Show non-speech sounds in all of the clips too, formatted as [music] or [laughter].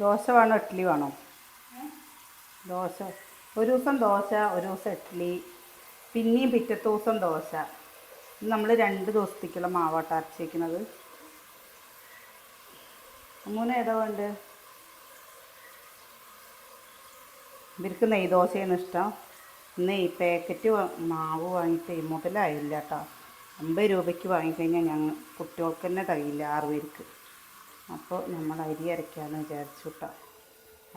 ദോശ വേണോ ഇഡ്ഡലി വേണോ? ദോശ. ഒരു ദിവസം ദോശ ഒരു ദിവസം ഇഡ്ഡലി പിന്നെയും പിറ്റത്തെ ദിവസം ദോശ. നമ്മൾ രണ്ട് ദിവസത്തേക്കുള്ള മാവാട്ട അരച്ചേക്കുന്നത്. അമ്മൂന് ഏതാ വേണ്ടത് ഇവർക്ക് നെയ് ഇഷ്ടം. ഇഷ്ടം ഈ പാക്കറ്റ് മാവ് വാങ്ങിയിട്ട് മുതലായില്ല കേട്ടോ. അമ്പത് രൂപയ്ക്ക് വാങ്ങിക്കഴിഞ്ഞാൽ ഞങ്ങൾ കുട്ടികൾക്ക് തന്നെ തകയില്ല ആറ് പേർക്ക് അപ്പോൾ നമ്മൾ അരി അരയ്ക്കാമെന്ന് വിചാരിച്ചു കേട്ടോ.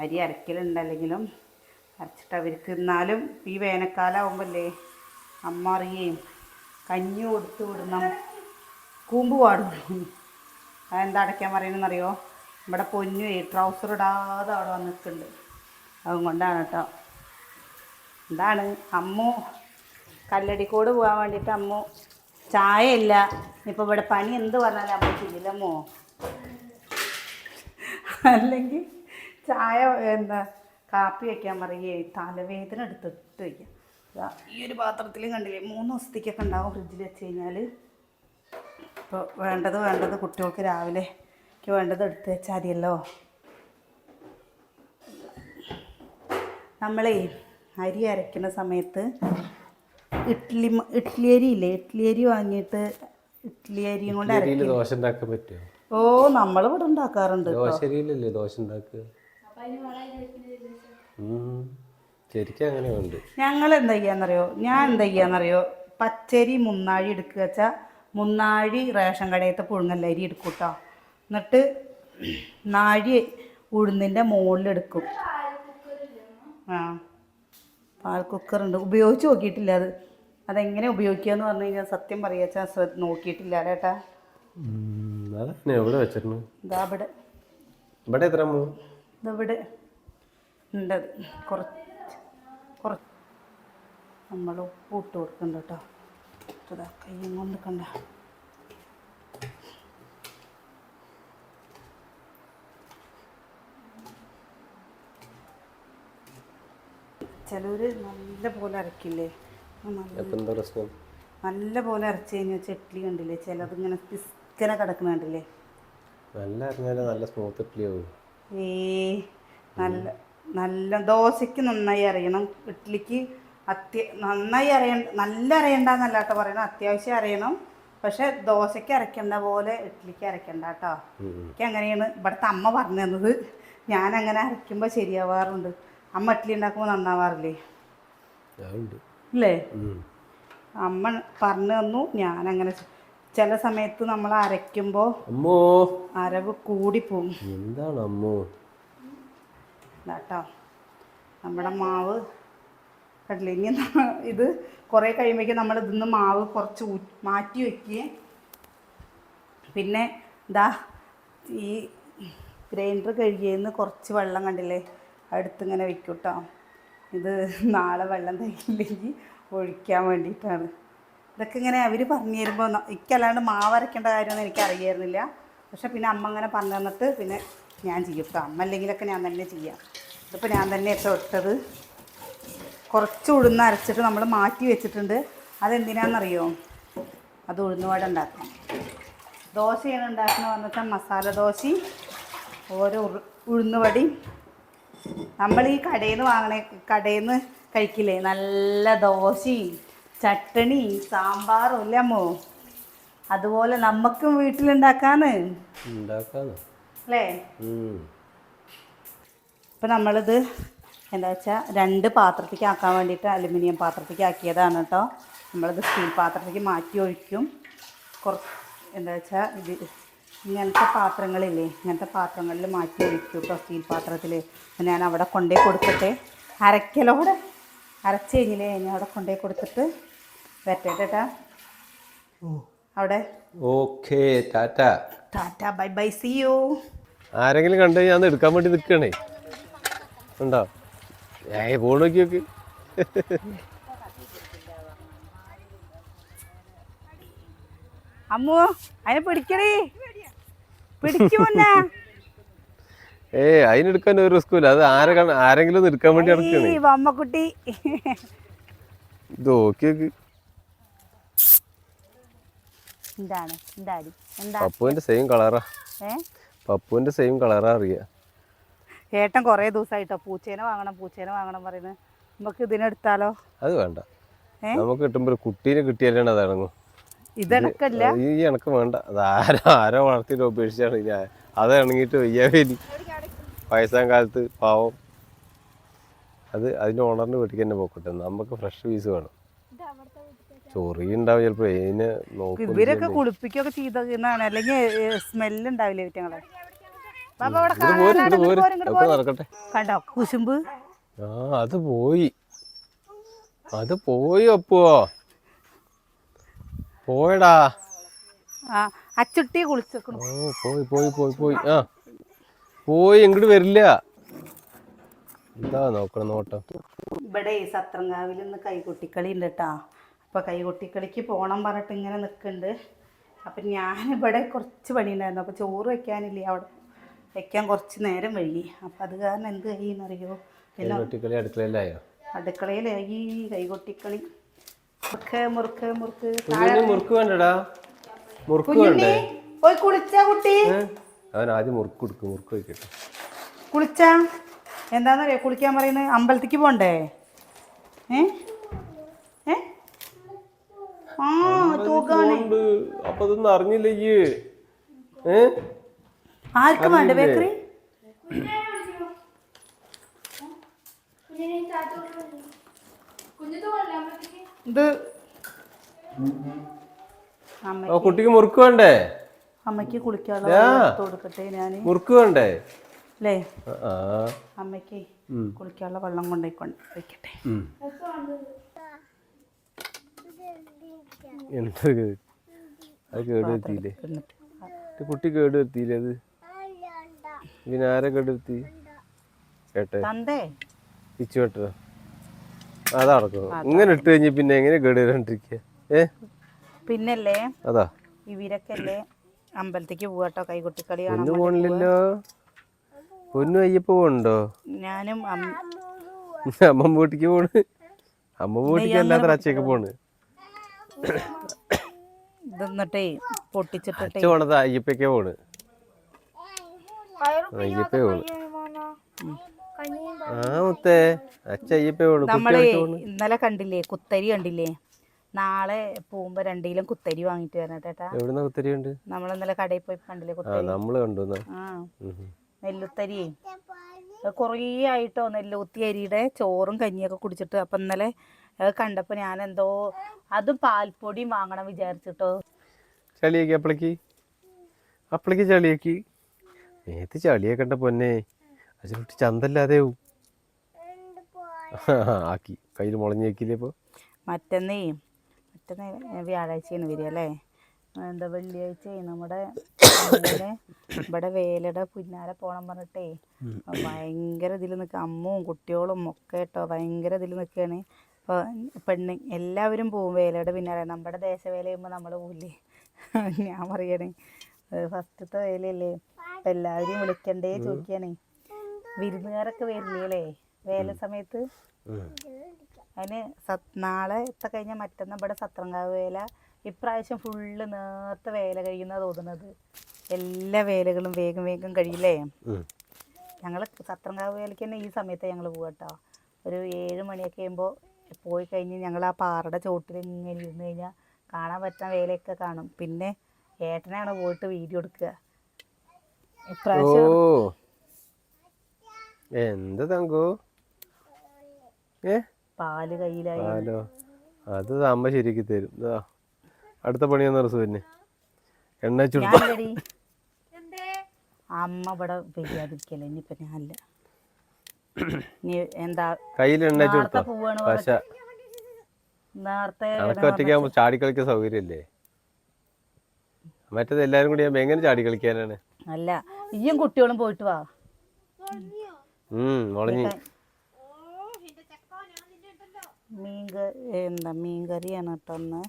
അരി അരക്കലുണ്ടല്ലെങ്കിലും അരച്ചിട്ട് അവർക്ക് എന്നാലും ഈ വേനൽക്കാലം ആകുമ്പല്ലേ അമ്മ അറിയുകയും കഞ്ഞി കൊടുത്ത് വിടണം. കൂമ്പ് പാടുള്ളൂ അതെന്താ അടയ്ക്കാൻ പറയണമെന്നറിയോ ഇവിടെ പൊന്നു ട്രൗസർ ഇടാതെ അവിടെ വന്ന് നിൽക്കുന്നുണ്ട്. അതുകൊണ്ടാണ് കേട്ടോ. എന്താണ്? അമ്മു കല്ലടിക്കോട് പോകാൻ വേണ്ടിയിട്ട് അമ്മു ചായയില്ല. ഇപ്പോൾ ഇവിടെ പണി എന്ത് പറഞ്ഞാലും അമ്മ ചെയ്യില്ലമ്മോ അല്ലെങ്കിൽ ചായ എന്താ കാപ്പി വയ്ക്കാൻ പറയുകയെ തലവേദന എടുത്തിട്ട് വയ്ക്കാം ഈ ഒരു പാത്രത്തിൽ കണ്ടില്ലേ മൂന്ന് ദിവസത്തേക്കൊക്കെ ഉണ്ടാവും ഫ്രിഡ്ജിൽ വെച്ച് കഴിഞ്ഞാൽ ഇപ്പോൾ വേണ്ടത് വേണ്ടത് കുട്ടികൾക്ക് രാവിലെക്ക് വേണ്ടത് എടുത്ത് വെച്ചാൽ മതിയല്ലോ. നമ്മളേ അരി അരയ്ക്കുന്ന സമയത്ത് ഇഡ്ഡലി ഇഡ്ലി ഇഡ്ഡലി അരി ഇല്ലേ? ഇഡ്ഡലി അരി വാങ്ങിയിട്ട് ഇഡ്ഡലി അരിയും കൊണ്ട് അരക്കും ദോശ ഉണ്ടാക്കാൻ പറ്റുമോ ഓ നമ്മൾ ഇവിടെ ഉണ്ടാക്കാറുണ്ട് ദോശരിയിലല്ലേ ദോശ ഉണ്ടാക്കുക. ശരിക്കും അങ്ങനെ ഉണ്ട് ഞങ്ങൾ എന്താ ചെയ്യാന്നറിയോ? ഞാൻ എന്താ ചെയ്യാന്നറിയോ? പച്ചരി മുന്നാഴി എടുക്കുക വെച്ചാൽ മുന്നാഴി റേഷൻ കടയത്തെ പുഴുങ്ങല്ലരി എടുക്കും കേട്ടോ എന്നിട്ട് നാഴി ഉഴുന്നിന്റെ മുകളിലെടുക്കും ആ പാൽ കുക്കറുണ്ട് ഉപയോഗിച്ച് നോക്കിയിട്ടില്ല അത്. അതെങ്ങനെ ഉപയോഗിക്കുക എന്ന് പറഞ്ഞു കഴിഞ്ഞാൽ സത്യം പറയുക ശ്രദ്ധ നോക്കിയിട്ടില്ല ചേട്ടാ ഉം. അതന്നെ എവിടെ വെച്ചിരുന്നു? ഇതാ ഇവിടെ ഇവിടെ എത്ര? ഇതവിടെ ഉണ്ടത് കുറച്ച്. കുറച്ച്. നമ്മൾ ഉപ്പ് ഇട്ട് കൊടുക്കുന്നുണ്ട് കേട്ടോ. ഇതാ കയ്യും കൊണ്ട് കണ്ട ചിലവർ നല്ല പോലെ അരക്കില്ലേ? നല്ല നല്ല പോലെ അരച്ചു കഴിഞ്ഞാൽ ചട്ലി കണ്ടില്ലേ? ചിലത് ഇങ്ങനെ പിസ്കനെ കിടക്കുന്ന കണ്ടില്ലേ? നല്ല അറിഞ്ഞാലും നല്ല സ്മൂത്ത് ഇഡ്ഡലി ആവും ഏ നല്ല നല്ല ദോശയ്ക്ക് നന്നായി അറിയണം ഇഡ്ഡലിക്ക് അത്യ നന്നായി അറിയണ്ട നല്ല കേട്ടോ പറയണം അത്യാവശ്യം അറിയണം പക്ഷെ ദോശയ്ക്ക് അരയ്ക്കേണ്ട പോലെ ഇഡ്ഡലിക്ക് അരയ്ക്കണ്ട കേട്ടോ. എനിക്ക് അങ്ങനെയാണ് ഇവിടുത്തെ അമ്മ പറഞ്ഞു തന്നത്. ഞാൻ അങ്ങനെ അരയ്ക്കുമ്പോൾ ശരിയാവാറുണ്ട്. അമ്മ ഇഡ്ഡലി ഉണ്ടാക്കുമ്പോൾ നന്നാവാറില്ലേ? അല്ലേ ഇല്ലേ. അമ്മ പറഞ്ഞു തന്നു. ഞാനങ്ങനെ ചെ- ചില സമയത്ത് നമ്മൾ അരയ്ക്കുമ്പോ അമ്മോ. അരവ് കൂടിപ്പോകും എന്താണ് അമ്മോ? നമ്മുടെ മാവ് കണ്ടില്ല? ഇനി ഇത് കുറേ കഴിയുമ്പോഴേക്കും നമ്മൾ ഇതിന്ന് മാവ് കുറച്ച് മാറ്റി വയ്ക്കുകയും പിന്നെ ഇതാ ഈ ഗ്രൈൻഡർ കഴുകിയെന്ന് കുറച്ച് വെള്ളം കണ്ടില്ലേ? അടുത്തിങ്ങനെ വെക്കൂട്ടോ കേട്ടോ ഇത് നാളെ വെള്ളം തയ്ക്കില്ലെങ്കിൽ ഒഴിക്കാൻ വേണ്ടിയിട്ടാണ്. ഇതൊക്കെ ഇങ്ങനെ അവർ പറഞ്ഞു തരുമ്പോൾ എനിക്കല്ലാണ്ട് മാവ് അരയ്ക്കേണ്ട കാര്യമൊന്നും എനിക്ക് അറിയായിരുന്നില്ല പക്ഷെ പിന്നെ അമ്മ അങ്ങനെ പറഞ്ഞു തന്നിട്ട് പിന്നെ ഞാൻ ചെയ്യും. കേട്ടോ അമ്മ അല്ലെങ്കിലൊക്കെ ഞാൻ തന്നെ ചെയ്യാം. ഇതിപ്പോൾ ഞാൻ തന്നെ ഇപ്പോൾ ഇട്ടത്. കുറച്ച് ഉഴുന്ന് അരച്ചിട്ട് നമ്മൾ മാറ്റി വെച്ചിട്ടുണ്ട്. അതെന്തിനാണെന്നറിയോ അത് ഉഴുന്നുവട ഉണ്ടാക്കാം. ദോശയാണ് ഉണ്ടാക്കുന്നത് വന്നിട്ട് മസാല ദോശയും ഓരോ ഉഴുന്നുവടയും. നമ്മൾ ഈ കടയിൽ നിന്ന് വാങ്ങണേ കടയിൽ നിന്ന് കഴിക്കില്ലേ? നല്ല ദോശയും ചട്ടണി സാമ്പാറും അല്ലേ അമ്മോ അതുപോലെ നമുക്കും വീട്ടിലുണ്ടാക്കാന്ന് അല്ലേ? ഇപ്പൊ നമ്മളിത് എന്താ വെച്ചാ രണ്ട് പാത്രത്തേക്ക് ആക്കാൻ വേണ്ടിയിട്ട് അലുമിനിയം പാത്രത്തേക്ക് ആക്കിയതാണ് കേട്ടോ നമ്മളിത് സ്റ്റീൽ പാത്രത്തേക്ക് മാറ്റി ഒഴിക്കും. കുറച്ച് എന്താ വെച്ചാൽ ഇത് ഇങ്ങനത്തെ പാത്രങ്ങളില്ലേ ഇങ്ങനത്തെ പാത്രങ്ങളിൽ മാറ്റി ഒഴിക്കും കേട്ടോ സ്റ്റീൽ പാത്രത്തിൽ ഞാൻ അവിടെ കൊണ്ടേ കൊടുക്കട്ടെ അരക്കലോടെ അരച്ച് കഴിഞ്ഞില്ലേ ഞാൻ അവിടെ കൊണ്ടേ കൊടുത്തിട്ട് വരട്ടെ കേട്ടാ അവിടെ? Okay tata. Tata bye bye see you. ആരെങ്കിലും കണ്ടു ഞാൻ എടുക്കാൻ വേണ്ടി നിൽക്കണേ. ഉണ്ടോ? ഏ ഫോൺ നോക്കി നോക്ക്. അമ്മു അതിനെ പിടിക്കണേ പിടിക്കുമോന്നാ ഏയ് അതിനെടുക്കാൻ ഒരു റിസ്കും ഇല്ല. അത് ആരെ ആരെങ്കിലും എടുക്കാൻ വേണ്ടി അമ്മക്കുട്ടി ഇത് നോക്ക്. എന്താണ് എന്താടി എന്താ പപ്പുവിന്റെ സെയിം കളറാ ഏ? പപ്പുവിന്റെ സെയിം കളറാ അറിയാ. ഏട്ടൻ കുറേ ദിവസമായിട്ടോ പൂച്ചേനെ വാങ്ങണം പൂച്ചേനെ വാങ്ങണം പറയുന്നത്. നമുക്ക് ഇതിനെടുത്താലോ അത് വേണ്ട. നമുക്ക് കിട്ടുമ്പോൾ കുട്ടീനെ കിട്ടിയാലാണ് അത് ഇണങ്ങും ഇതെനക്കല്ല ഈ എനക്ക് വേണ്ട. അത് ആരോ ആരോ വളർത്തിട്ട് ഉപേക്ഷിച്ചാണ് ഞാൻ അത് ഇണങ്ങിയിട്ട് വയ്യാവേലി വയസ്സാം കാലത്ത് പാവം. അത് അതിന്റെ ഓണറിന് വീട്ടിൽ തന്നെ പോക്കട്ടെ. നമുക്ക് ഫ്രഷ് പീസ് വേണം. ചൊറി ഉണ്ടാവും ചിലപ്പോ. അതിന് നോക്കും ഇവരൊക്കെ കുളിപ്പിക്കുകയൊക്കെ ചെയ്തതാണ് അല്ലെങ്കിൽ സ്മെല്ല് ഉണ്ടാവില്ലേ വീറ്റങ്ങളെ. നടക്കട്ടെ. കണ്ടോ? കുശുമ്പ്? ആ അത് പോയി. അത് പോയി അപ്പോ പോയടാ. ആ അച്ചുട്ടി കുളിച്ചേക്കണു. ഓ പോയി പോയി പോയി പോയി. ആ പോയി ഇങ്ങോട്ട് വരില്ല. എന്താ നോക്കണം നോട്ടം. ഇവിടെ സത്രങ്കാവിൽ നിന്ന് കൈകൊട്ടിക്കളി ഉണ്ട് കേട്ടാ. അപ്പോൾ കൈകൊട്ടിക്കളിക്ക് പോകണം പറഞ്ഞിട്ട് ഇങ്ങനെ നിൽക്കുന്നുണ്ട് അപ്പം ഞാനിവിടെ കുറച്ച് പണിയുണ്ടായിരുന്നു. അപ്പോൾ ചോറ് വെക്കാനില്ല അവിടെ. വെക്കാൻ കുറച്ച് നേരം വൈകി. അപ്പം അത് കാരണം എന്ത് കഴിയുന്നറിയോ? പിന്നെ അടുക്കളയിലായോ? അടുക്കളയിലായി. കൈകൊട്ടിക്കളി. മുറുക്ക് മുറുക്ക് മുറുക്ക്. കുഞ്ഞിന് മുറുക്ക് വേണ്ടടാ. മുറുക്ക് കുഞ്ഞുണ്ണി വേണ്ടേ? പോയി കുളിച്ചാ കുട്ടി. ഏ? അവൻ ആദ്യം മുറുക്ക് കൊടുക്കും മുറുക്ക് വയ്ക്കട്ടെ കുളിച്ചാ? എന്താണെന്നറിയോ കുളിക്കാൻ പറയുന്നത്? അമ്പലത്തിക്ക് പോണ്ടേ? ഏ? ഏ. അപ്പൊ ഇതൊന്നും അറിഞ്ഞില്ല ഈ ആർക്കും വേണ്ട ബേക്കറി? ഇത് കുട്ടിക്ക് മുറുക്ക് വേണ്ടേ? അമ്മയ്ക്ക് കുളിക്കാനുള്ള കൊടുക്കട്ടെ ഞാൻ മുറുക്ക് വേണ്ടേ? അല്ലേ അമ്മയ്ക്ക്. കുളിക്കാനുള്ള വെള്ളം കൊണ്ടുപോയിക്കൊണ്ട് വെക്കട്ടെ. എന്താ? അത് കേട് വരുത്തിയില്ലേ കുട്ടി കേട് വരുത്തിയില്ലേ അത്? പിന്നെ ആരെ കേട് വരുത്തി കേട്ടെ പിച്ചു കേട്ടോ അതടക്കോ ഇങ്ങനെ ഇട്ട് കഴിഞ്ഞ് പിന്നെ എങ്ങനെ കേട് വരാണ്ടിരിക്കുക ഏ? പിന്നല്ലേ? അതാ. ഇവരൊക്കെ അല്ലേ അമ്പലത്തേക്ക് പോവാട്ടോ കൈകൊട്ടിക്കളി വേണ്ടി പോണില്ലല്ലോ? പൊന്നു അയ്യപ്പ പോണുണ്ടോ ഞാനും അമ്മ അമ്മ വീട്ടിക്ക് പോണ്. അമ്മ വീട്ടിക്ക് അല്ലാത്ത അച്ഛയൊക്കെ പോണ്. ഇത് എന്നിട്ടേ പൊട്ടിച്ചിട്ടിട്ടേ. അച്ഛ പോണത് അയ്യപ്പയ്ക്കേ പോണ്. അയ്യപ്പേ പോണ്. ആ മുത്തേ അച്ഛ അയ്യപ്പേ പോണ്. നമ്മളെ ഇന്നലെ കണ്ടില്ലേ കുത്തരി കണ്ടില്ലേ? നാളെ പോകുമ്പോ രണ്ടിലും കുത്തരി വാങ്ങിട്ട് വരണം ചേട്ടാ എവിടുന്ന കുത്തരി ഉണ്ട് നമ്മൾ ഇന്നലെ കടയിൽ പോയി കണ്ടില്ലേ ആ കുത്തരി? നമ്മൾ കണ്ടു. ആ. നെല്ലുത്തരിയേ കുറേ ആയിട്ടോ നെല്ലുത്തി അരിയുടെ ചോറും കഞ്ഞിയൊക്കെ കുടിച്ചിട്ട് അപ്പം ഇന്നലെ അത് കണ്ടപ്പോൾ ഞാൻ എന്തോ അതും പാൽപ്പൊടിയും വാങ്ങണം വിചാരിച്ചിട്ടോ. ചളിയാക്കി അപ്പളേക്ക്? അപ്പളേക്ക് ചളിയാക്കി? ഏത് ചളിയെ കണ്ട പൊന്നെ? അച്ഛൻ ചന്തല്ലാതെ ആക്കി. കയ്യിൽ മുളഞ്ഞേക്കില്ലേ ഇപ്പൊ? മറ്റന്നേ മറ്റന്നേ വ്യാഴാഴ്ചയാണ് വരിക അല്ലേ? എന്താ വെള്ളിയാഴ്ച നമ്മുടെ ഇവിടെ വേലയുടെ പിന്നാലെ പോണം പറഞ്ഞിട്ടേ. ഭയങ്കര ഇതിൽ നിൽക്കുക അമ്മും കുട്ടികളും ഒക്കെ കേട്ടോ ഭയങ്കര ഇതിൽ നിൽക്കുകയാണ് അപ്പോൾ പെണ്ണ് എല്ലാവരും പോവും വേലയുടെ പിന്നാലെ നമ്മുടെ ദേശവേല ചെയ്യുമ്പോൾ നമ്മൾ പോവില്ലേ? ഞാൻ പറയണേ. ഫസ്റ്റത്തെ വേലയല്ലേ. അപ്പം എല്ലാവരെയും വിളിക്കണ്ടേ ചോദിക്കുകയാണേ വിരുന്നുകാരൊക്കെ വരില്ലേ? വേല സമയത്ത്. അതിന് സത് നാളെ എത്ത കഴിഞ്ഞാൽ മറ്റന്നാ ഇവിടെ സത്രങ്കാവ് വേല. ഇപ്രാവശ്യം ഫുള്ള് നേരത്തെ വേല കഴിയുന്ന തോന്നുന്നത്. എല്ലാ വേലകളും വേഗം വേഗം കഴിയില്ലേ. ഞങ്ങൾ സത്രങ്കാവ് വേലയ്ക്ക് തന്നെ ഈ സമയത്ത് ഞങ്ങൾ പോകട്ടോ ഒരു ഏഴ് മണിയൊക്കെ ആകുമ്പോൾ പോയി കഴിഞ്ഞ് ഞങ്ങൾ ആ പാറയുടെ ചോട്ടിൽ ഇങ്ങനെ ഇരുന്ന് കഴിഞ്ഞാൽ കാണാൻ പറ്റുന്ന വേലയൊക്കെ കാണും. പിന്നെ ഏട്ടനാണ് പോയിട്ട് വീഡിയോ എടുക്കുക? ഇപ്രാവശ്യം എന്താ തങ്കോ? ഏ? പാൽ കയ്യിലായി. അത് അമ്മ ശരിയാക്കി തരും. അടുത്ത പണിയൊന്നും തന്നെ എണ്ണ ചുടുത്ത അമ്മ ഇവിടെ വരികയായിരിക്കല്ലേ ഇനിയിപ്പോ ഞാനില്ല. [clears throat] എന്താ കയ്യിൽ ഒറ്റയ്ക്കാകുമ്പോ ചാടി കളിക്കാൻ സൗകര്യല്ലേ മറ്റേത് എല്ലാരും കൂടി എങ്ങനെ ചാടി കളിക്കാനാണ്? അല്ല ഇയും കുട്ടികളും പോയിട്ട് വാ. മുളഞ്ഞി. എന്താ മീൻ കറിയാണ് കേട്ടോ ഒന്ന്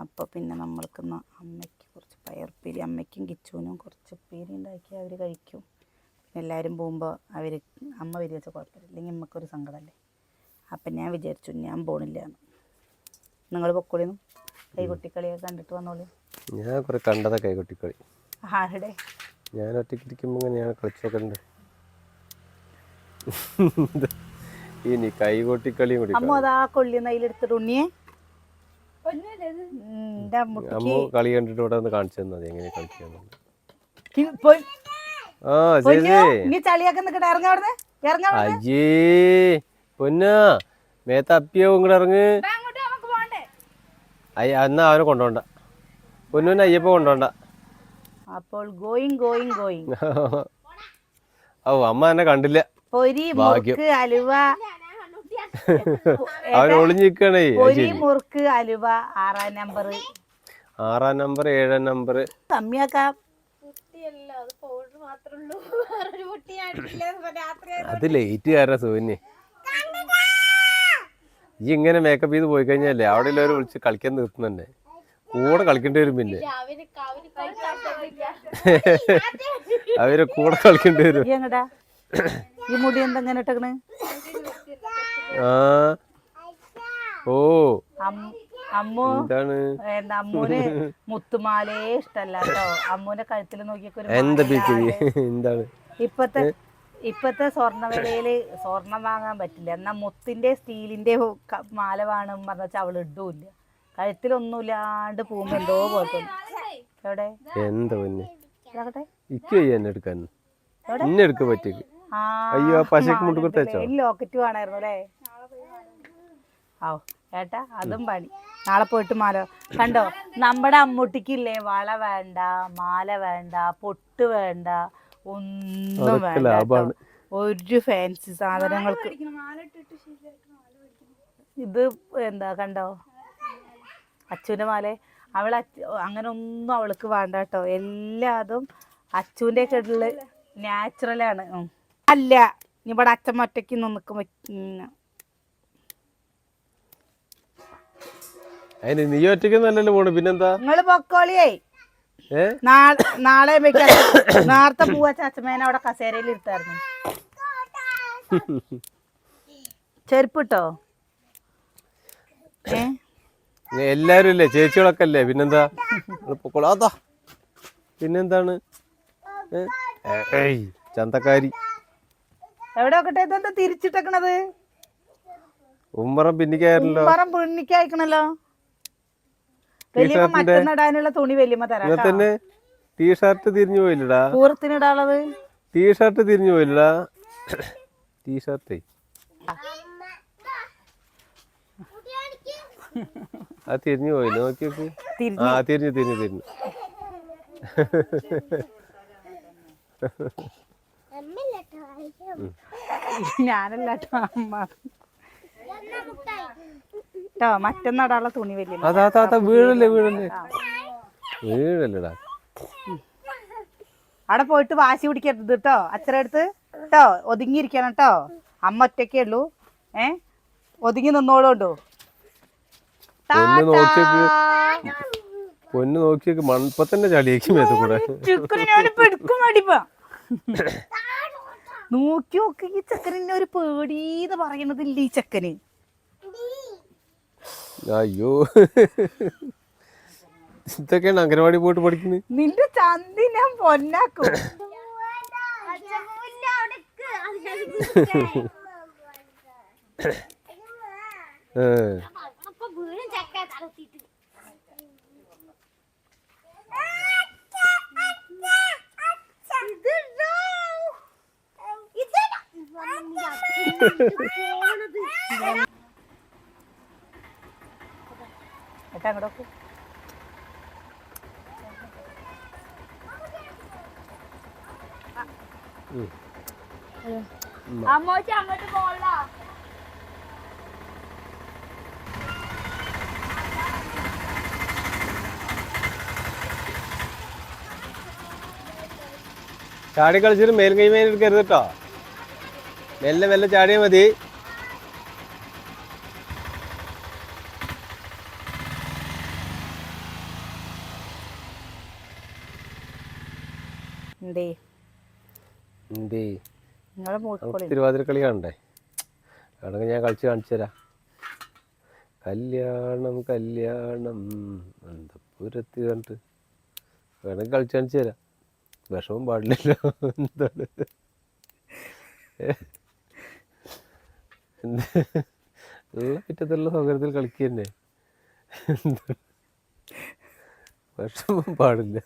അപ്പോൾ പിന്നെ നമ്മൾക്ക് അമ്മയ്ക്ക് കുറച്ച് പയർപ്പേരി അമ്മയ്ക്കും കിച്ചൂനും കുറച്ച് ഉപ്പേരി ഉണ്ടാക്കി അവർ കഴിക്കും. എല്ലാവരും പോകുമ്പോൾ അവർ അമ്മ വിചാരിച്ച വെച്ചാൽ കുഴപ്പമില്ല. ഇല്ലെങ്കിൽ അമ്മക്കൊരു സങ്കടമല്ലേ അപ്പം ഞാൻ വിചാരിച്ചു ഞാൻ പോണില്ല. എന്ന് നിങ്ങൾ പൊക്കോളിന്നും കൈകൊട്ടിക്കളിയൊക്കെ കണ്ടിട്ട് വന്നോളൂ. ഞാൻ കുറെ കണ്ടതാ കൈകൊട്ടിക്കളി. ആരുടെ? ഞാൻ ഒറ്റയ്ക്ക് ഇരിക്കുമ്പോൾ ഇങ്ങനെ ഞാൻ കളിച്ചൊക്കെ ഉണ്ട് ഇനി കൈകൊട്ടിക്കളിയും കൂടി അമ്മ അതാ കൊള്ളി നയിലെടുത്തിട്ട് ഉണ്ണിയെ. അമ്മ കളി കണ്ടിട്ട് ഇവിടെ ഒന്ന് കാണിച്ചു തന്നാ മതി എങ്ങനെ കളിക്കാന്നുള്ളത് കി- പൊ- ആ ശരി നീ ചളിയാക്കി നിക്കട്ടെ. ഇറങ്ങ അവിടുന്ന്. ഇറങ്ങ അയ്യേ പൊന്നാ. മേത്ത അപ്പിയാവും ഇങ്ങോട്ട് ഇറങ്ങ്. അയ്യ എന്നാ അവനെ കൊണ്ടോണ്ട. പൊന്നുവിനെ അയ്യപ്പ കൊണ്ടോണ്ട. അപ്പോൾ ഗോയിങ് ഗോയിങ് ഗോയിങ് ഓ അമ്മ എന്നെ കണ്ടില്ല. പൊരി. മുറുക്ക് അലുവ. അവൻ ഒളിഞ്ഞു നിക്കണേ അത് പൊരി മുറുക്ക് അലുവ ആറാം നമ്പർ ആറാം നമ്പർ ഏഴാം നമ്പർ കമ്മിയാക്കാം. അത് ലേറ്റ് കാരണം സൂന്യ ഈ ഇങ്ങനെ മേക്കപ്പ് ചെയ്ത് പോയി കഴിഞ്ഞാലേ അവിടെ എല്ലാവരും വിളിച്ച് കളിക്കാൻ നിർത്തുന്നുണ്ടേ. കൂടെ കളിക്കേണ്ടി വരും പിന്നെ. [laughs] അവരെ കൂടെ കളിക്കേണ്ടി വരും. ഈ മുടി എന്തെങ്ങനെ ആ. ഓ. അം- അമ്മു എന്താണ്? എന്താ അമ്മൂന് മുത്തുമാലേ ഇഷ്ടല്ല കേട്ടോ അമ്മൂന്റെ കഴുത്തിൽ നോക്കിയൊക്കെ എന്താണ്? ഇപ്പത്തെ ഇപ്പത്തെ സ്വർണവിലയിൽ സ്വർണം വാങ്ങാൻ പറ്റില്ല. എന്നാ മുത്തിന്റെ സ്റ്റീലിന്റെ മാല വേണം പറഞ്ഞ അവൾ ഇടൂല്ല. കഴുത്തിലൊന്നുമില്ലാണ്ട് പോകുമ്പോ എന്തോ പോലത്തെ എവിടെ? എന്താ ഇക്ക് എന്നെ എടുക്കാൻ. അയ്യോ, പശക്ക് ലോക്കറ്റ് വേണമായിരുന്നു അല്ലേ? ഓ ഏട്ടാ അതും പണി. നാളെ പോയിട്ട് മാല കണ്ടോ? നമ്മുടെ അമ്മൂട്ടിക്കില്ലേ വള വേണ്ട മാല വേണ്ട പൊട്ട് വേണ്ട ഒന്നും വേണ്ട കേട്ടോ. ഒരു ഫാൻസി സാധനങ്ങൾക്ക് ഇത് എന്താ കണ്ടോ? അച്ഛന്റെ മാല. അവൾ അങ്ങനെ ഒന്നും അവൾക്ക് വേണ്ട കേട്ടോ. എല്ലാതും അച്ഛന്റെ ഒക്കെ ഉള്ള നാച്ചുറലാണ് അല്ല ഇവിടെ അച്ഛൻ ഒറ്റയ്ക്ക് നിൽക്കും. അതിന് നീ ഒറ്റയ്ക്ക് നല്ലല്ലോ പോണു. പിന്നെന്താ? നിങ്ങൾ പൊക്കോളിയേ. നാളെ നാളെ വെക്കാം [coughs] നേരത്തെ പോവാ ചാച്ചമ്മേനെ അവിടെ കസേരയിൽ ഇരുത്തായിരുന്നു. ചെരുപ്പിട്ടോ? എല്ലാരും ഇല്ലേ ചേച്ചികളൊക്കെ അല്ലേ? പിന്നെന്താ? നിങ്ങൾ പൊക്കോളൂ. അതാ പിന്നെന്താണ്? ചന്തക്കാരി. എവിടെ നോക്കട്ടെ? ഇതെന്താ തിരിച്ചിട്ടേക്കണത്? ഉമ്മറം പിന്നിക്കായല്ലോ ഉമ്മറം പുണ്ണിക്കയക്കണല്ലോ മറ്റന്നിടാനുള്ള തുണി തരാം തന്നെ ടീഷർട്ട് തിരിഞ്ഞു പോയില്ലടാ. പൂരത്തിനിടാനുള്ളത് ടീഷർട്ട് തിരിഞ്ഞു പോയില്ലടാ. ടീഷർട്ടേ അത് തിരിഞ്ഞു പോയില്ല നോക്കി നോക്കി തിരിഞ്ഞു. ആ തിരിഞ്ഞു തിരിഞ്ഞു തിരിഞ്ഞു. ഞാനല്ല ട്ടോ അമ്മ കേട്ടോ? മറ്റന്നിടാനുള്ള തുണി വലിയ. അതാ വീഴല്ലേ വീഴല്ലേ? വീഴല്ലേടാ. അവിടെ പോയിട്ട് വാശി പിടിക്കരുത് കേട്ടോ. അച്ഛന അടുത്ത് കേട്ടോ ഒതുങ്ങിയിരിക്കണം കേട്ടോ. അമ്മ ഒറ്റയ്ക്കേ ഉള്ളൂ. ഏ? ഒതുങ്ങി നിന്നോളൂണ്ടോ? പൊന്ന് നോക്കിയേക്ക് മൺപ തന്നെ മേത്ത് കൂടെ. നോക്കി നോക്കി ഈ ചക്കനെ ഒരു പേടീന്ന് പറയണതില്ല ഈ ചെക്കന്? അയ്യോ. ഇതൊക്കെയാണ് അംഗനവാടി പോയിട്ട് പഠിക്കുന്നത് നിന്റെ ചന്തി ഞാൻ പൊന്നാക്കും. ഏഹ് ഏട്ടാ അങ്ങോട്ട് നോക്ക്. അമ്മോച്ച് അങ്ങോട്ട് പോകണ്ട ചാടി കളിച്ചിട്ട് മേലും കൈ മേൽ എടുക്കരുത് കേട്ടോ. മെല്ലെ മെല്ലെ ചാടിയാൽ മതി എന്തേ എന്തേ നിങ്ങളെ നമുക്ക് മൂക്കോളി തിരുവാതിരക്കളി കാണണ്ടേ? വേണമെങ്കിൽ ഞാൻ കളിച്ച് കാണിച്ചു തരാം. കല്യാണം കല്യാണം. അന്തപുരത്ത് കണ്ടിട്ട് വേണമെങ്കിൽ കളിച്ച് കാണിച്ചു തരാം. വിഷമം പാടില്ലല്ലോ. എന്താണ്? എന്ത്? ഉള്ള പിറ്റത്തുള്ള സൗകര്യത്തിൽ കളിക്കുക തന്നെ. വിഷമം പാടില്ല.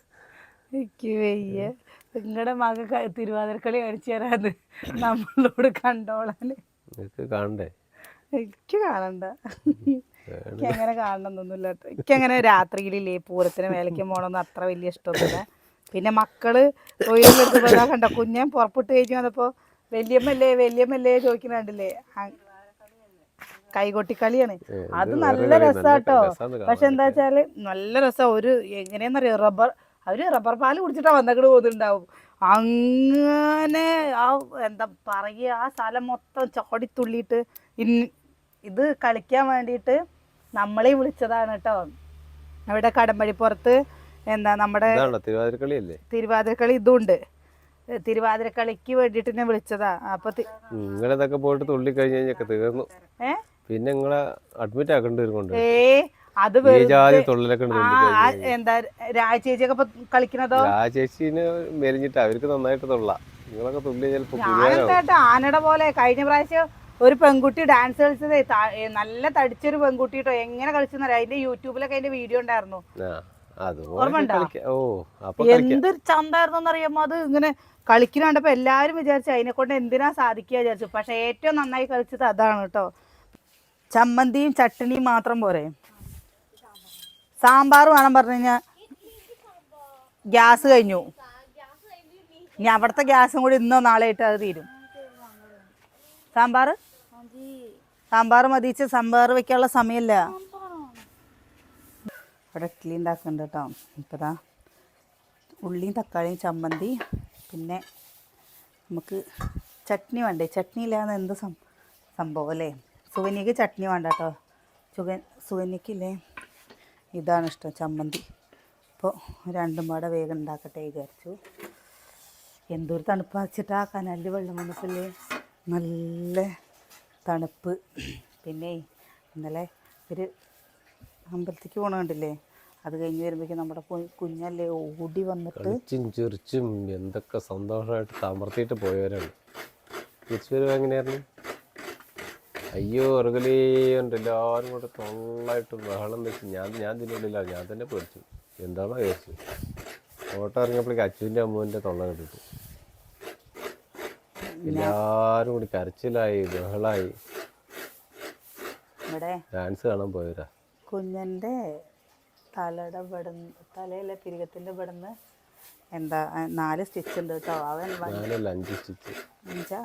എനിക്ക് വയ്യ. നിങ്ങളുടെ മക തിരുവാതിരക്കളി കഴിച്ചു തരാന്ന്. നമ്മളോട് കണ്ടോളാന്. കാണണ്ടേ? എനിക്ക് കാണണ്ട. എനിക്ക് അങ്ങനെ കാണണമെന്നൊന്നുമില്ല എനിക്ക് അങ്ങനെ രാത്രിയിലില്ലേ പൂരത്തിന് വേലയ്ക്ക് പോകണമെന്ന് അത്ര വലിയ ഇഷ്ടമൊന്നുമില്ല. പിന്നെ മക്കൾ തൊഴിലെടുത്തപ്പോൾ ഇതാ കണ്ട? കുഞ്ഞൻ പുറപ്പെട്ട് കഴിഞ്ഞു വന്നപ്പോൾ വലിയമ്മല്ലേ വല്യമ്മല്ലേ? ചോദിക്കുന്നുണ്ടല്ലേ കൈകൊട്ടിക്കളിയാണ്. ഏ, അത് നല്ല രസാട്ടോ. പക്ഷെ എന്താ വെച്ചാൽ നല്ല രസം. ഒരു എങ്ങനെയാന്നറിയോ? റബ്ബർ അവർ റബ്ബർ പാൽ കുടിച്ചിട്ടാണ് വന്നങ്ങട് പോകുന്നുണ്ടാവും അങ്ങനെ ആ എന്താ പറയുക ആ സ്ഥലം മൊത്തം ചോടിത്തുള്ളിയിട്ട് ഇൻ ഇത് കളിക്കാൻ വേണ്ടിയിട്ട് നമ്മളെ വിളിച്ചതാണ് കേട്ടോ അവിടെ കടമ്പഴിപ്പുറത്ത് എന്താ നമ്മുടെ തിരുവാതിരക്കളിയല്ലേ? തിരുവാതിരക്കളി ഇതുണ്ട്. തിരുവാതിരക്കളിക്ക് വേണ്ടിയിട്ട് ഞാൻ വിളിച്ചതാ. അപ്പൊ നിങ്ങളിതൊക്കെ പോയിട്ട് തുള്ളി കഴിഞ്ഞ് കഴിഞ്ഞൊക്കെ തീർന്നു. പിന്നെ നിങ്ങളെ അഡ്മിറ്റ് ആക്കേണ്ടി വരും കൊണ്ട് ഏ അത് എന്താ രാജേച്ചിയൊക്കെ ഇപ്പൊ കളിക്കണതോ? രാജേച്ചിന് മെലിഞ്ഞിട്ട് അവർക്ക് നന്നായിട്ട് തൊള്ള. നിങ്ങളൊക്കെ തുള്ളി ആനയുടെ പോലെ കഴിഞ്ഞ പ്രാവശ്യം ഒരു പെൺകുട്ടി ഡാൻസ് കളിച്ചത് നല്ല തടിച്ചൊരു പെൺകുട്ടി കേട്ടോ എങ്ങനെ കളിച്ചെന്നറിയാം അതിന്റെ യൂട്യൂബിലൊക്കെ അതിന്റെ വീഡിയോ ഉണ്ടായിരുന്നു. എന്തൊരു ചന്തായിരുന്നു അറിയാമോ? അത് ഇങ്ങനെ കളിക്കുന്നുണ്ടപ്പോ എല്ലാരും വിചാരിച്ചു അതിനെ കൊണ്ട് എന്തിനാ സാധിക്കുക വിചാരിച്ചു. പക്ഷെ ഏറ്റവും നന്നായി കളിച്ചത് അതാണ് കേട്ടോ ചമ്മന്തിയും ചട്ടണിയും മാത്രം പോരെ. സാമ്പാർ വേണം പറഞ്ഞു കഴിഞ്ഞാൽ ഗ്യാസ് കഴിഞ്ഞു. ഇനി അവിടുത്തെ ഗ്യാസും കൂടി ഇന്നോ നാളെ ആയിട്ട് അത് തീരും. സാമ്പാർ സാമ്പാർ മതിച്ച് സാമ്പാർ വെക്കാനുള്ള സമയമില്ല. ഇവിടെ ഇഡ്ഡലി ഉണ്ടാക്കുന്നുണ്ട് കേട്ടോ. ഇപ്പതാ ഉള്ളിയും തക്കാളിയും ചമ്മന്തി പിന്നെ നമുക്ക് ചട്നി വേണ്ടേ? ചട്നി ഇല്ലാന്ന് എന്ത് സംഭവം അല്ലേ? സുവനിക്ക് ചട്നി വേണ്ട കേട്ടോ. സുവ സുവന്യക്കില്ലേ ഇതാണ് ഇഷ്ടം ചമ്മന്തി. അപ്പോൾ രണ്ടും പാടെ വേഗം ഉണ്ടാക്കട്ടെ വിചാരിച്ചു. എന്തൊരു തണുപ്പ്. വെച്ചിട്ടാ കനലിൽ വെള്ളം വന്നപ്പോഴേ നല്ല തണുപ്പ്. പിന്നെ ഇന്നലെ ഒരു അമ്പലത്തേക്ക് പോണ കണ്ടില്ലേ? അത് കഴിഞ്ഞ് വരുമ്പോഴേക്കും നമ്മുടെ കുഞ്ഞല്ലേ ഓടി വന്നിട്ട് എന്തൊക്കെ സന്തോഷമായിട്ട് തമർത്തിയിട്ട് പോയവരാണ്. തിരിച്ചു വരുമ്പോൾ എങ്ങനെയായിരുന്നു? അയ്യോ ഉറകലേ ഉണ്ട്. എല്ലാവരും കൂടെ തൊള്ളായിട്ട് ബഹളം വെച്ച് ഞാൻ ഞാൻ തിന്നുള്ളില്ല ഞാൻ തന്നെ പേടിച്ചു എന്താണോ വിചാരിച്ചു ഓട്ടോ ഇറങ്ങിയപ്പോഴേക്ക് അച്ഛന്റെ അമ്മുവിന്റെ തൊള്ള കിട്ടിട്ടു. എല്ലാവരും കൂടി കരച്ചിലായി ബഹളായി. ഡാൻസ് കാണാൻ പോയവരാ. കുഞ്ഞന്റെ തലയുടെ ഇവിടുന്ന് തലയിലെ പിരികത്തിന്റെ ഇവിടുന്ന് എന്താ നാല് സ്റ്റിച്ച് ഉണ്ട് കേട്ടോ. അവൻ വ- അഞ്ച് സ്റ്റിച്ച്. എന്നുവെച്ചാ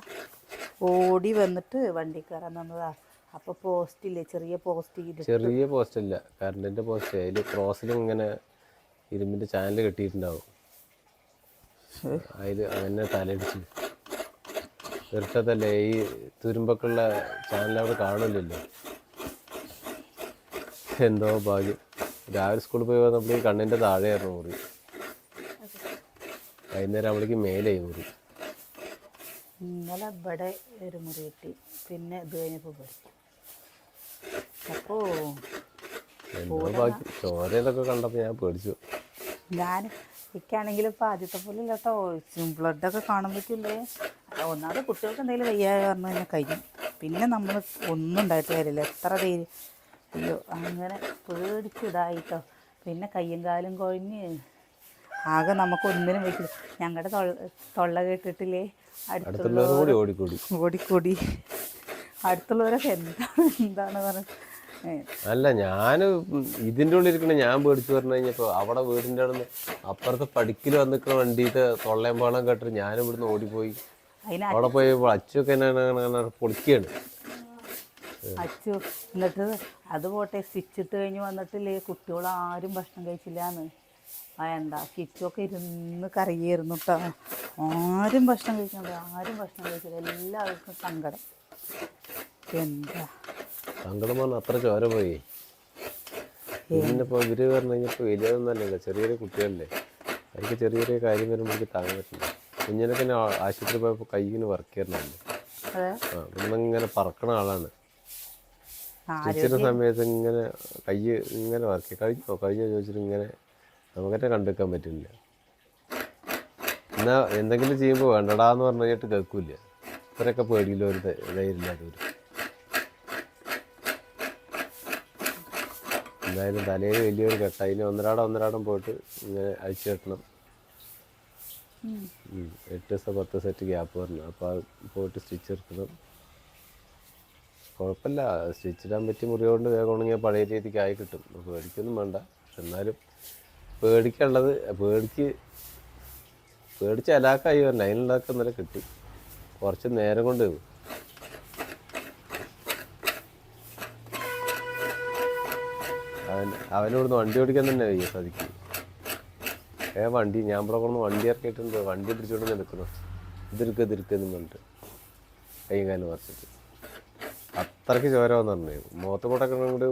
ഓടി വന്നിട്ട് വണ്ടി കയറാൻ നിന്നതാ അപ്പൊ പോസ്റ്റില്ലേ ചെറിയ പോസ്റ്റ് ചെറിയ പോസ്റ്റ് ഇല്ല കറണ്ടിന്റെ പോസ്റ്റ്. അതിൽ ക്രോസിൽ ഇങ്ങനെ ഇരുമ്പിന്റെ ചാനൽ കെട്ടിയിട്ടുണ്ടാവും. അതിൽ അങ്ങനെ തലയിടിച്ച്. ഇരട്ടത്തല്ലേ ഈ തുരുമ്പൊക്കെയുള്ള ചാനൽ അവിടെ കാണില്ലല്ലോ എന്തോ ഭാഗ്യം. രാവിലെ സ്കൂളിൽ പോയി വന്നപ്പോൾ ഈ കണ്ണിന്റെ താഴെയായിരുന്നു മുറി. വൈകുന്നേരം അവിടേക്ക് മേലെ മുറി. ഇന്നലെ ഇവിടെ ഒരു മുറി കിട്ടി. പിന്നെ ഇത് കഴിഞ്ഞപ്പോൾ ഇവിടെ. അപ്പോ ചോരയിലൊക്കെ കണ്ടപ്പോൾ ഞാൻ പേടിച്ചു. ഞാൻ ഇപ്പം ആദ്യത്തെ പോലെ ഇല്ല കേട്ടോ ബ്ലഡൊക്കെ കാണാൻ പറ്റില്ലേ ഒന്നാമത് കുട്ടികൾക്ക് എന്തെങ്കിലും വയ്യാതെ പറഞ്ഞു കഴിഞ്ഞാൽ കഴിയും. പിന്നെ നമ്മൾ ഒന്നും ഉണ്ടായിട്ട് കാര്യമില്ല. എത്ര പേര് അയ്യോ അങ്ങനെ പേടിച്ചിതായിട്ടോ പിന്നെ കയ്യും കാലും കൊഴിഞ്ഞ് ആകെ നമുക്ക് ഒന്നിനും വെക്കില്ല. ഞങ്ങളുടെ തൊള്ള കേട്ടിട്ടില്ലേ? അടുത്തുള്ള അടുത്തുള്ളവരും കൂടി ഓടിക്കൂടി. ഓടിക്കൂടി. അടുത്തുള്ളവരൊക്കെ എന്താണ് എന്താണ് പറഞ്ഞത് അല്ല ഞാൻ ഇതിന്റെ ഉള്ളിൽ ഇരിക്കണ ഞാൻ പേടിച്ചു പറഞ്ഞു കഴിഞ്ഞപ്പോൾ അവിടെ വീടിന്റെ അവിടെ നിന്ന് അപ്പുറത്തെ പടിക്കൽ വന്നിക്കണ വണ്ടിയിട്ട് തൊള്ളയും പാളം കേട്ടിട്ട് ഞാൻ ഇവിടുന്ന് ഓടിപ്പോയി. അവിടെ പോയി അങ്ങനെ പൊളിക്കുകയാണ് അച്ചു എന്നിട്ട് അത് പോട്ടെ സ്റ്റിച്ചിട്ട് കഴിഞ്ഞ് വന്നിട്ടില്ലേ? കുട്ടികൾ ആരും ഭക്ഷണം കഴിച്ചില്ലാന്ന്. വേണ്ട കിച്ചൊക്കെ ഇരുന്ന് കറിയായിരുന്നു കേട്ടോ ആരും ഭക്ഷണം കഴിക്കണ്ട ആരും ഭക്ഷണം കഴിച്ചില്ല. എല്ലാവർക്കും സങ്കടം. എന്താ? സങ്കടം അത്ര ചോര പോയി. പിന്നെ ഇപ്പോൾ ഇവർ പറഞ്ഞു കഴിഞ്ഞപ്പോൾ ചെറിയ ചെറിയ കുട്ടികളല്ലേ അവർക്ക് ചെറിയ ചെറിയ കാര്യം വരുമ്പോഴേക്ക് താങ്ങാൻ പറ്റില്ല. കുഞ്ഞിനൊക്കെ ഞാൻ ആശുപത്രി പോയപ്പോൾ കൈയിന് വർക്ക് ചെയ്യുന്നുണ്ട് ആ ഇങ്ങനെ പറക്കണ ആളാണ്. ആര് സമയത്ത് ഇങ്ങനെ കൈ ഇങ്ങനെ വർക്ക് കഴിഞ്ഞോ? കഴിഞ്ഞോ ചോദിച്ചിട്ട് ഇങ്ങനെ നമുക്കറ്റ കണ്ടുവെക്കാൻ പറ്റുന്നില്ല എന്നാൽ എന്തെങ്കിലും ചെയ്യുമ്പോൾ വേണ്ടടാ എന്ന് പറഞ്ഞു കഴിഞ്ഞിട്ട് കേൾക്കില്ല. ഇവരൊക്കെ പേടിയില്ല ഒരു ധൈര്യമില്ലാതെ എന്തായാലും തലയിൽ വലിയൊരു കെട്ട അതിന് ഒന്നരാടം ഒന്നരാടം പോയിട്ട് ഇങ്ങനെ അഴിച്ചു കെട്ടണം. എട്ട് ദിവസം പത്ത് സെറ്റ് ഗ്യാപ്പ് വരണം. അപ്പോൾ അത് പോയിട്ട് സ്റ്റിച്ച് എടുക്കണം. കുഴപ്പമില്ല. സ്റ്റിച്ചിടാൻ പറ്റി മുറിയോണ്ട് വേഗം ഉണങ്ങിയാൽ പഴയ രീതിക്ക് ആയി കിട്ടും പേടിക്കൊന്നും വേണ്ട. എന്നാലും പേടിക്കാനുള്ളത് പേടിക്ക് പേടിച്ച് അലാക്കായി വരണം. ഇന്നലെ കിട്ടി. കുറച്ച് നേരം കൊണ്ട് അവൻ അവനോടുന്ന് വണ്ടി ഓടിക്കാൻ തന്നെ വയ്യ സാധിക്കും ഏ വണ്ടി ഞാൻ കൊണ്ട് വണ്ടി ഇറക്കിയിട്ടുണ്ട്. വണ്ടി പിടിച്ചോണ്ട് നിൽക്കുന്നു. ഇതിരിക്ക ഇതിരിക്കെന്നും പറഞ്ഞിട്ട്. കൈയും കാലം മറിച്ചിട്ട്. അത്രയ്ക്ക് ചോര പറഞ്ഞു മുഖത്ത് കൂടെ കൊണ്ട്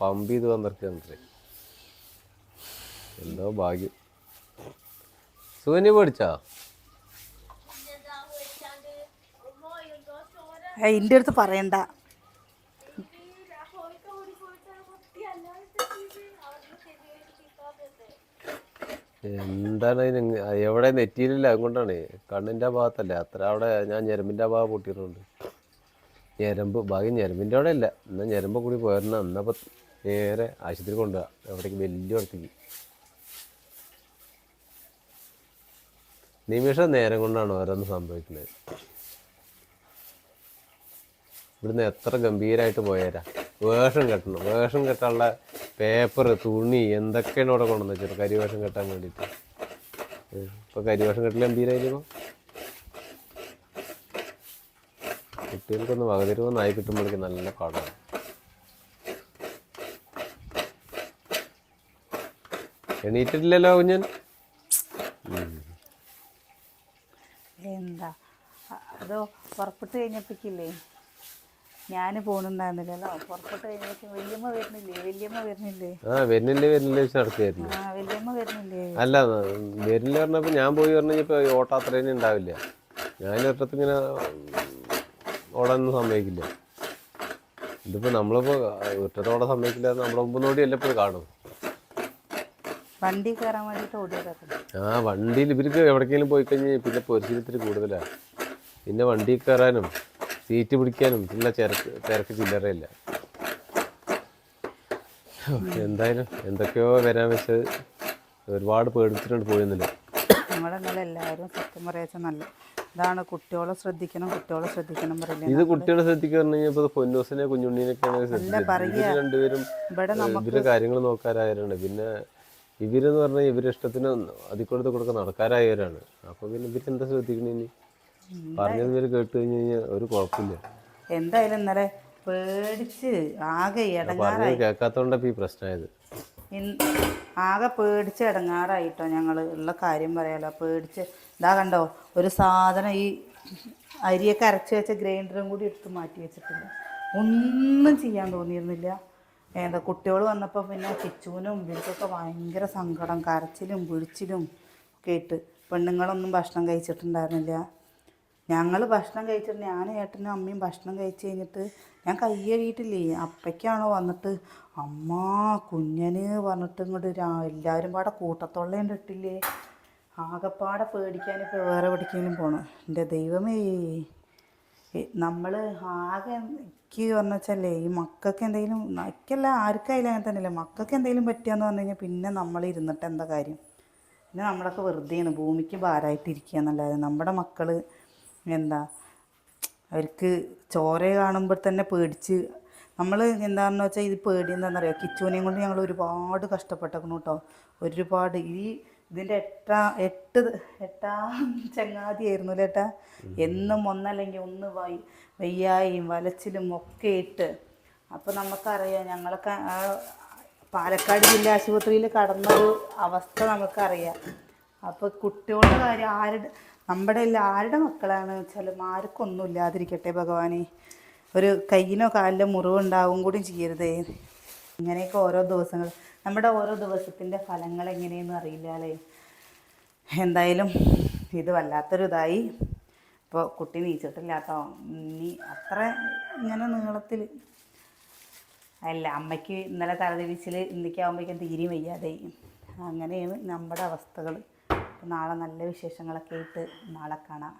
പമ്പ് ചെയ്ത് വന്നിറക്കുന്നുണ്ട് എന്തോ ഭാഗ്യം. സൂനി പേടിച്ചാ? എന്റെ അടുത്ത് പറയണ്ട. എന്താണ് എവിടെ? നെറ്റിയിലില്ല അതുകൊണ്ടാണ്. കണ്ണിന്റെ ഭാഗത്തല്ല. അത്ര അവിടെ ഞാൻ ഞരമ്പിന്റെ ഭാഗം പൊട്ടിയിട്ടുണ്ട്. ഞരമ്പ് ഭാഗ്യം ഞരമ്പിന്റെ അവിടെ അല്ല എന്നാൽ ഞരമ്പ് കൂടി പോയിരുന്ന എന്നപ്പോൾ നേരെ ആശുപത്രി കൊണ്ടുപോകാം എവിടേക്ക് വലിയ അടുത്തേക്ക് നിമിഷ നേരം കൊണ്ടാണ് ഓരോന്ന് സംഭവിക്കുന്നത് ഇവിടുന്ന് എത്ര ഗംഭീരമായിട്ട് പോയേരാ. വേഷം കെട്ടണം. വേഷം കെട്ടാനുള്ള പേപ്പർ തുണി എന്തൊക്കെയാണ് ഇവിടെ കൊണ്ടുവന്ന് വെച്ചിട്ട് കരിവേഷം കെട്ടാൻ വേണ്ടിയിട്ട്. ഇപ്പൊ കരിവേഷം കെട്ടൽ ഗംഭീരായിരിക്കും കുട്ടികൾക്കൊന്ന് വകതിരിവ് നായി കിട്ടുമ്പോഴേക്കും നല്ല പാടാണ്. എണീറ്റിട്ടില്ലല്ലോ കുഞ്ഞൻ എന്താ അ- അതോ പുറപ്പെട്ട് കഴിഞ്ഞപ്പോഴേക്കില്ലേ ഞാൻ പോണുണ്ടായിരുന്നില്ലല്ലോ. പുറപ്പെട്ട് കഴിഞ്ഞപ്പോഴേക്കും വല്യമ്മ വരുന്നില്ലേ? വല്യമ്മ വരുന്നില്ലേ? ആ വരുന്നില്ലേ വരുന്നില്ലേ വെച്ച് നടക്കുകയായിരുന്നു ആ വല്യമ്മ വരുന്നില്ലേ? അല്ല വരുന്നില്ല പറഞ്ഞപ്പോൾ ഞാൻ പോയി പറഞ്ഞു കഴിഞ്ഞപ്പോൾ ഓട്ടാത്രേനെ ഉണ്ടാവില്ല. ഞാൻ ഇങ്ങനെ ഓടാനൊന്നും സമ്മതിക്കില്ല. ഇതിപ്പോൾ നമ്മളിപ്പോൾ ഒറ്റത്തോടെ സമ്മതിക്കില്ല നമ്മുടെ നോടി ഇപ്പോൾ കാണും. വണ്ടി കയറാൻ വേണ്ടിയിട്ട് ഓടിയതാ ആ വണ്ടിയിൽ ഇവർക്ക് എവിടേക്കെങ്കിലും പോയി കഴിഞ്ഞാൽ പിന്നെ പൊരിച്ചിരി കൂടുതലാണ് പിന്നെ വണ്ടി കയറാനും സീറ്റ് പിടിക്കാനും ഉള്ള തിരക്ക് തിരക്ക് ചില്ലറയില്ല. എന്തായാലും എന്തൊക്കെയോ വരാൻ വെച്ചത്. ഒരുപാട് പേടിച്ചിട്ടുണ്ട് പോയിരുന്നില്ല എല്ലാവരും സത്യം പറയാച്ച നല്ല ഇതാണ് കുട്ടികളെ ശ്രദ്ധിക്കണം കുട്ടികളെ ശ്രദ്ധിക്കണം പറയില്ല ഇത് കുട്ടികളെ ശ്രദ്ധിക്കാൻ പറഞ്ഞു പൊന്നോസിനെ കുഞ്ഞുണ്ണീനൊക്കെയാണ് രണ്ടുപേരും ഇവരെ കാര്യങ്ങൾ നോക്കാരായവരാണ് പിന്നെ ഇവരെന്ന് പറഞ്ഞാൽ ഇവരെ ഇഷ്ടത്തിന് അതിക്കൊടുത്ത് കൊടുക്കാൻ നടക്കാരായവരാണ് അപ്പൊ പിന്നെ ഇവരെന്താ ശ്രദ്ധിക്കണേ പറഞ്ഞത് ഇവർ കേട്ട് കഴിഞ്ഞ് കഴിഞ്ഞാൽ ഒരു കുഴപ്പമില്ല. എന്തായാലും ഇന്നലെ പേടിച്ച് ആകെ ഇടങ്ങാറായി പറഞ്ഞത് കേൾക്കാത്തോണ്ടപ്പോ ഈ പ്രശ്നമായത് ഇൻ- ആകെ പേടിച്ച് ഇടങ്ങാറായിട്ടോ ഞങ്ങൾ ഉള്ള കാര്യം പറയാലോ. പേടിച്ച് ഇതാ കണ്ടോ ഒരു സാധനം ഈ അരിയൊക്കെ അരച്ച് വെച്ച ഗ്രൈൻഡറും കൂടി എടുത്ത് മാറ്റി വെച്ചിട്ടുണ്ട്. ഒന്നും ചെയ്യാൻ തോന്നിയിരുന്നില്ല. എന്താ കുട്ടികൾ വന്നപ്പോൾ പിന്നെ കിച്ചുവിനും ഇവർക്കൊക്കെ ഭയങ്കര സങ്കടം. കരച്ചിലും പിടിച്ചിലും ഒക്കെ ഇട്ട് പെണ്ണുങ്ങളൊന്നും ഭക്ഷണം കഴിച്ചിട്ടുണ്ടായിരുന്നില്ല. ഞങ്ങൾ ഭക്ഷണം കഴിച്ചിട്ട് ഞാൻ ഏട്ടനും അമ്മയും ഭക്ഷണം കഴിച്ച് കഴിഞ്ഞിട്ട് ഞാൻ കയ്യഴിയിട്ടില്ലേ അപ്പയ്ക്കാണോ വന്നിട്ട് അമ്മ കുഞ്ഞന് പറഞ്ഞിട്ട് ഇങ്ങോട്ട് എല്ലാവരും പാടെ കൂട്ടത്തൊള്ളേന്റെ ഇട്ടില്ലേ ആകെപ്പാടെ പേടിക്കാൻ ഇപ്പോൾ വേറെ എവിടേക്കെങ്കിലും പോകണം എന്റെ ദൈവമേ. നമ്മൾ ആകെ എനിക്ക് പറഞ്ഞാലേ ഈ മക്കൾക്ക് എന്തെങ്കിലും എനിക്കല്ല ആർക്കായാലും അങ്ങനെ തന്നെയല്ലേ. മക്കൾക്ക് എന്തെങ്കിലും പറ്റിയാന്ന് പറഞ്ഞു കഴിഞ്ഞാൽ പിന്നെ നമ്മൾ ഇരുന്നിട്ട് എന്താ കാര്യം? പിന്നെ നമ്മളൊക്കെ വെറുതെയാണ് ഭൂമിക്ക് ഭാരമായിട്ടിരിക്കുക എന്നല്ലാതെ നമ്മുടെ മക്കൾ എന്താ അവർക്ക് ചോര കാണുമ്പോൾ തന്നെ പേടിച്ച് നമ്മൾ എന്താണെന്ന് വെച്ചാൽ ഇത് പേടി എന്താണെന്ന് അറിയാം കിച്ചുവിനെയും കൊണ്ട് ഞങ്ങൾ ഒരുപാട് കഷ്ടപ്പെട്ടേക്കണു കേട്ടോ ഒരുപാട്. ഈ ഇതിന്റെ എട്ടാ എട്ട് എട്ടാം ചങ്ങാതിയായിരുന്നു അല്ലേ ഏട്ടാ? എന്നും ഒന്നല്ലെങ്കിൽ ഒന്ന് വൈ വയ്യായും വലച്ചിലും ഒക്കെ ഇട്ട്. അപ്പോൾ നമുക്കറിയാം ഞങ്ങളൊക്കെ ആ പാലക്കാട് ജില്ലാ ആശുപത്രിയിൽ കടന്നൊരു അവസ്ഥ നമുക്കറിയാം. അപ്പോൾ കുട്ടികളുടെ കാര്യം ആരുടെ നമ്മുടെ എല്ലാം ആരുടെ മക്കളാണ് വെച്ചാലും ആർക്കൊന്നും ഇല്ലാതിരിക്കട്ടെ ഭഗവാനെ. ഒരു കയ്യിനോ കാലിലോ മുറിവുണ്ടാവും കൂടി ചെയ്യരുതേ. ഇങ്ങനെയൊക്കെ ഓരോ ദിവസങ്ങൾ നമ്മുടെ ഓരോ ദിവസത്തിന്റെ ഫലങ്ങൾ എങ്ങനെയെന്ന് അറിയില്ല അല്ലേ? എന്തായാലും ഇത് വല്ലാത്തൊരു ഇതായി ഇപ്പോൾ കുട്ടി നീച്ചിട്ടില്ല കേട്ടോ. ഇനി അത്ര ഇങ്ങനെ നീളത്തിൽ. അല്ല അമ്മയ്ക്ക് ഇന്നലെ തലതിരിച്ചിൽ ഇന്നേക്കാവുമ്പോഴേക്കും തീരെ വയ്യാതെ അങ്ങനെയാണ് നമ്മുടെ അവസ്ഥകൾ. നാളെ നല്ല വിശേഷങ്ങളൊക്കെ ആയിട്ട് നാളെ കാണാം.